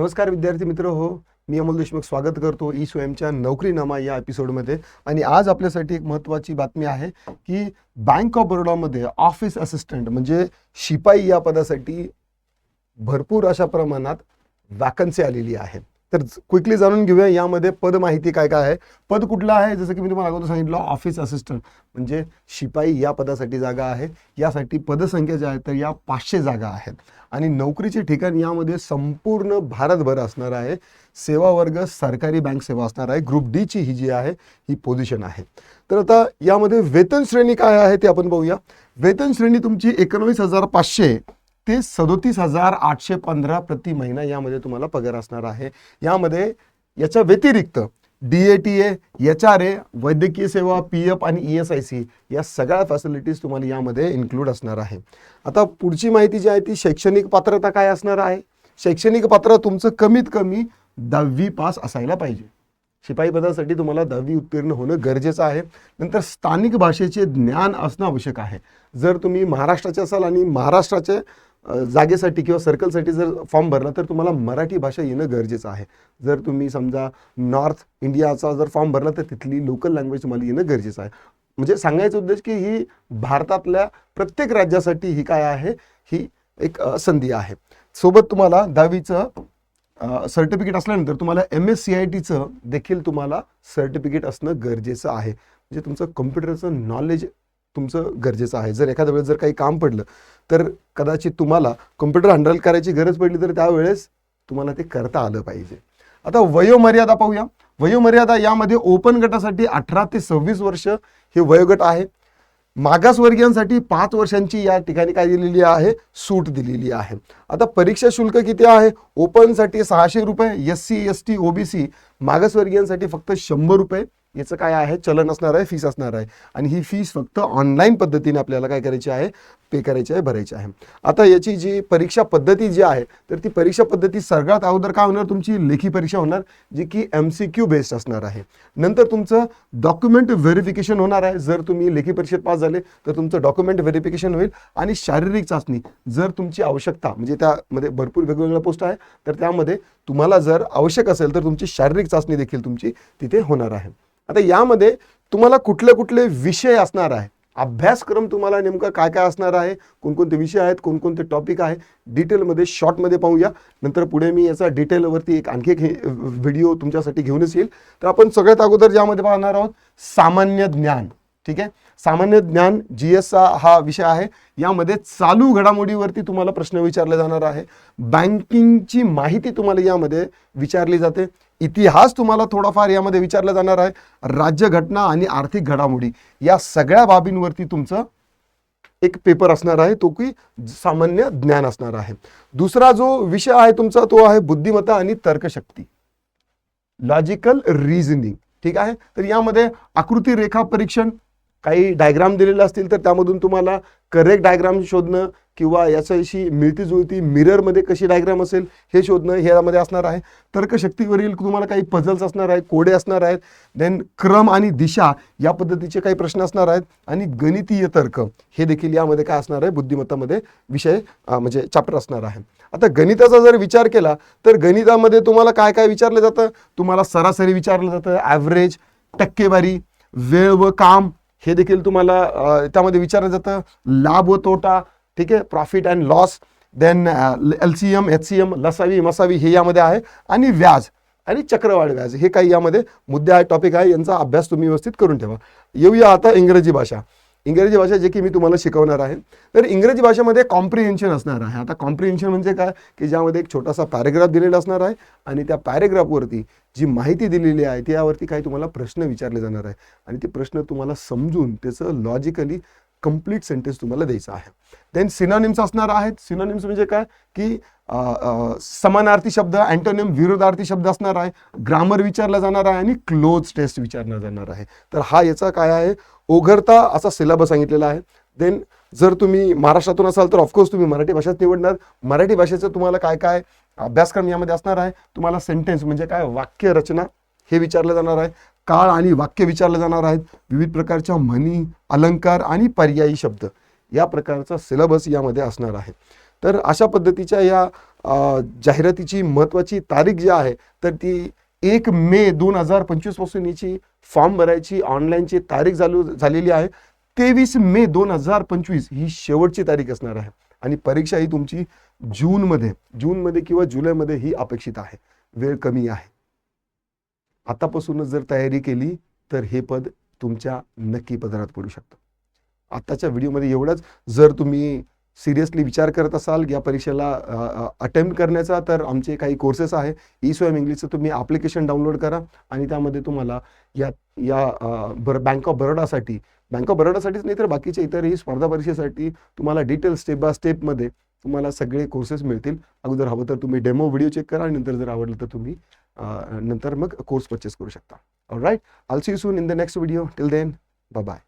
नमस्कार विद्यार्थी मित्र हो मी अमोल देशमुख स्वागत करतो ई स्वयंच्या नोकरीनामा या एपिसोडमध्ये आणि आज आपल्यासाठी एक महत्त्वाची बातमी आहे की बँक ऑफ बरोडामध्ये ऑफिस असिस्टंट म्हणजे शिपाई या पदासाठी भरपूर अशा प्रमाणात वॅकन्सी आलेली आहे. तर क्विकली जाणून घेऊया यामध्ये पद माहिती काय काय आहे. पद कुठलं आहे? जसं की मी तुम्हाला अगोदर सांगितलं ऑफिस असिस्टंट म्हणजे शिपाई या पदासाठी जागा आहे. यासाठी पदसंख्या ज्या आहेत तर या पाचशे जागा आहेत. आणि नोकरीचे ठिकाण यामध्ये संपूर्ण भारतभर असणार आहे. सेवा वर्ग सरकारी बँक सेवा असणार आहे. ग्रुप डीची ही जी आहे ही पोझिशन आहे. तर आता यामध्ये वेतन श्रेणी काय आहे ते आपण बघूया. वेतन श्रेणी तुमची एकोणवीस हजार पाचशे ते सदोतीस हजार आठशे पंधरा प्रति महिना यामध्ये तुम्हाला पगार असणार आहे. यामध्ये याच्या व्यतिरिक्त D A T A H R A वैद्यकीय सेवा पी एफ आणि ई एस आय सी या सगळ्या फॅसिलिटीज तुम्हाला यामध्ये इन्क्लूड असणार आहे. आता पुढची माहिती जी आहे ती शैक्षणिक पात्रता काय असणार आहे? शैक्षणिक पात्र तुमचं कमीत कमी दहावी पास असायला पाहिजे. शिपाई पदासाठी तुम्हाला दहावी उत्तीर्ण होणं गरजेचं आहे. नंतर स्थानिक भाषेचे ज्ञान असणं आवश्यक आहे. जर तुम्ही महाराष्ट्राचे असाल आणि महाराष्ट्राचे जागेसाठी किंवा सर्कलसाठी जर फॉर्म भरला तर तुम्हाला मराठी भाषा येणं गरजेचं आहे. जर तुम्ही समजा नॉर्थ इंडियाचा जर फॉर्म भरला तर तिथली लोकल लँग्वेज तुम्हाला येणं गरजेचं आहे. म्हणजे सांगायचा उद्देश की ही भारतातल्या प्रत्येक राज्यासाठी ही काय आहे? ही एक संधी आहे. सोबत तुम्हाला दहावीचं सर्टिफिकेट असल्यानंतर तुम्हाला एम एस सी आय टीचं देखील तुम्हाला सर्टिफिकेट असणं गरजेचं आहे. म्हणजे तुमचं कम्प्युटरचं नॉलेज तुमचं गरजेचं आहे. जर एखाद्या वेळेस जर काही काम पडलं तर कदाचित तुम्हाला कम्प्युटर हँडल करायची गरज पडली तर त्यावेळेस तुम्हाला ते करता आलं पाहिजे. आता वयोमर्यादा पाहूया. वयोमर्यादा यामध्ये ओपन गटासाठी अठरा ते सव्वीस वर्ष हे वयोगट आहे. मागासवर्गीयांसाठी पाच वर्षांची या ठिकाणी काय दिलेली आहे? सूट दिलेली आहे. आता परीक्षा शुल्क किती आहे? ओपनसाठी सहाशे रुपये S C S T OBC मागासवर्गीयांसाठी फक्त शंभर रुपये. याचं काय आहे? चलन असणार आहे फीस असणार आहे. आणि ही फीस फक्त ऑनलाईन पद्धतीने आपल्याला काय करायची आहे? पे करायची आहे भरायची आहे. आता याची जी परीक्षा पद्धती जी आहे तर ती परीक्षा पद्धती सगळ्यात अगोदर काय होणार? तुमची लेखी परीक्षा होणार जी की एम सी क्यू बेस्ड असणार आहे. नंतर तुमचं डॉक्युमेंट व्हेरिफिकेशन होणार आहे. जर तुम्ही लेखी परीक्षेत पास झाले तर तुमचं डॉक्युमेंट व्हेरिफिकेशन होईल. आणि शारीरिक चाचणी जर तुमची आवश्यकता म्हणजे त्यामध्ये भरपूर वेगवेगळ्या पोस्ट आहे तर त्यामध्ये तुम्हाला जर आवश्यक असेल तर तुमची शारीरिक चाचणी देखील तुमची तिथे होणार आहे. आता यामध्ये तुम्हाला कुठले कुठले विषय असणार आहे? अभ्यासक्रम तुम्हाला नेमकं काय काय असणार आहे? कोणकोणते विषय आहेत? कोणकोणते टॉपिक आहे? डिटेलमध्ये शॉर्टमध्ये पाहूया. नंतर पुढे मी याचा डिटेलवरती एक आणखी एक व्हिडिओ तुमच्यासाठी घेऊनच येईल. तर आपण सगळ्यात अगोदर ज्यामध्ये पाहणार आहोत सामान्य ज्ञान. ठीक आहे? सामान्य ज्ञान जी एसचा हा विषय आहे. यामध्ये चालू घडामोडीवरती तुम्हाला प्रश्न विचारले जाणार आहे. बँकिंगची माहिती तुम्हाला यामध्ये विचारली जाते. इतिहास तुम्हाला थोडाफार यामध्ये विचारला जाणार आहे. राज्यघटना आणि आर्थिक घडामोडी या सगळ्या बाबींवरती तुमचं एक पेपर असणार आहे. तो की सामान्य ज्ञान असणार आहे. दुसरा जो विषय आहे तुमचा तो आहे बुद्धिमत्ता आणि तर्कशक्ती. लॉजिकल रिझनिंग ठीक आहे? तर यामध्ये आकृती रेखा परीक्षण काही डायग्राम दिलेले असतील तर त्यामधून तुम्हाला करेक्ट डायग्राम शोधणं किंवा याच्याशी मिळती जुळती मिररमध्ये कशी डायग्राम असेल हे शोधणं ह्यामध्ये असणार आहे. तर्कशक्तीवरील तुम्हाला काही पझल्स असणार आहेत कोडे असणार आहेत. देन क्रम आणि दिशा या पद्धतीचे काही प्रश्न असणार आहेत. आणि गणितीय तर्क हे देखील यामध्ये काय असणार आहे? बुद्धिमत्तामध्ये विषय म्हणजे चॅप्टर असणार आहे. आता गणिताचा जर विचार केला तर गणितामध्ये तुम्हाला काय काय विचारलं जातं? तुम्हाला सरासरी विचारलं जातं. ॲव्हरेज टक्केवारी वेळ व काम हे देखील तुम्हाला त्यामध्ये विचारलं जातं. लाभ व तोटा ठीक आहे? Profit and loss then L C M H C M लसावी मसावी हे यामध्ये आहे. आणि व्याज आणि चक्रवाढ व्याज हे काही यामध्ये मुद्दे आहे टॉपिक आहे यांचा अभ्यास तुम्ही व्यवस्थित करून ठेवा. येऊया आता इंग्रजी भाषा. इंग्रजी भाषा जे की मी तुम्हाला शिकवणार आहे. तर इंग्रजी भाषेमध्ये कॉम्प्रिहेन्शन असणार आहे. आता कॉम्प्रिहेन्शन म्हणजे काय? की ज्यामध्ये एक छोटासा पॅरेग्राफ दिलेला असणार आहे आणि त्या पॅरेग्राफवरती जी माहिती दिलेली आहे त्यावरती काही तुम्हाला प्रश्न विचारले जाणार आहे. आणि ते प्रश्न तुम्हाला समजून त्याचं लॉजिकली कंप्लीट सेंटेन्स तुम्हाला द्यायचा आहे. देन सिनोनिम्स असणार आहेत. सिनोनिम्स म्हणजे काय? की समानार्थी शब्द अँटोनिम विरोधार्थी शब्द असणार आहे. ग्रामर विचारला जाणार आहे आणि क्लोज टेस्ट विचारला जाणार आहे. तर हा याचा काय आहे? ओघरता असा सिलेबस सांगितलेला आहे. देन जर तुम्ही महाराष्ट्रातून असाल तर ऑफकोर्स तुम्ही मराठी भाषाच निवडणार. मराठी भाषेचं तुम्हाला काय काय अभ्यासक्रम यामध्ये असणार आहे. तुम्हाला सेंटेन्स म्हणजे काय? वाक्य रचना हे विचारलं जाणार आहे. काळ आणि वाक्य विचारले जाणार आहेत. विविध प्रकारच्या म्हणी अलंकार आणि पर्यायी शब्द या प्रकारचा सिलेबस यामध्ये असणार आहे. तर अशा पद्धतीच्या या जाहिरातीची महत्त्वाची तारीख जी आहे तर ती एक मे दोन हजार पंचवीसपासून याची फॉर्म भरायची ऑनलाईनची तारीख चालू झालेली आहे. तेवीस मे दोन हजार पंचवीस ही शेवटची तारीख असणार आहे. आणि परीक्षा ही तुमची जूनमध्ये जूनमध्ये किंवा जुलैमध्ये ही अपेक्षित आहे. वेळ कमी आहे. आतापासूनच जर तयारी केली तर हे पद तुमच्या नक्की पदरात पडू शकतं. आत्ताच्या व्हिडिओमध्ये एवढंच. जर तुम्ही सिरियसली विचार करत असाल या परीक्षेला अटेम्प्ट करण्याचा तर आमचे काही कोर्सेस आहे. ई स्वयं इंग्लिशचं तुम्ही ॲप्लिकेशन डाउनलोड करा आणि त्यामध्ये तुम्हाला या या बर बँक ऑफ बरोडासाठी बँक ऑफ बरोडासाठीच नाही तर बाकीच्या इतरही स्पर्धा परीक्षेसाठी तुम्हाला डिटेल स्टेप बाय स्टेपमध्ये तुम्हाला सगळे कोर्सेस मिळतील. अगोदर हवं तर तुम्ही डेमो व्हिडिओ चेक करा आणि नंतर जर आवडलं तर तुम्ही नंतर मग कोर्स परचेस करू शकता. Right all see soon in the next video till then bye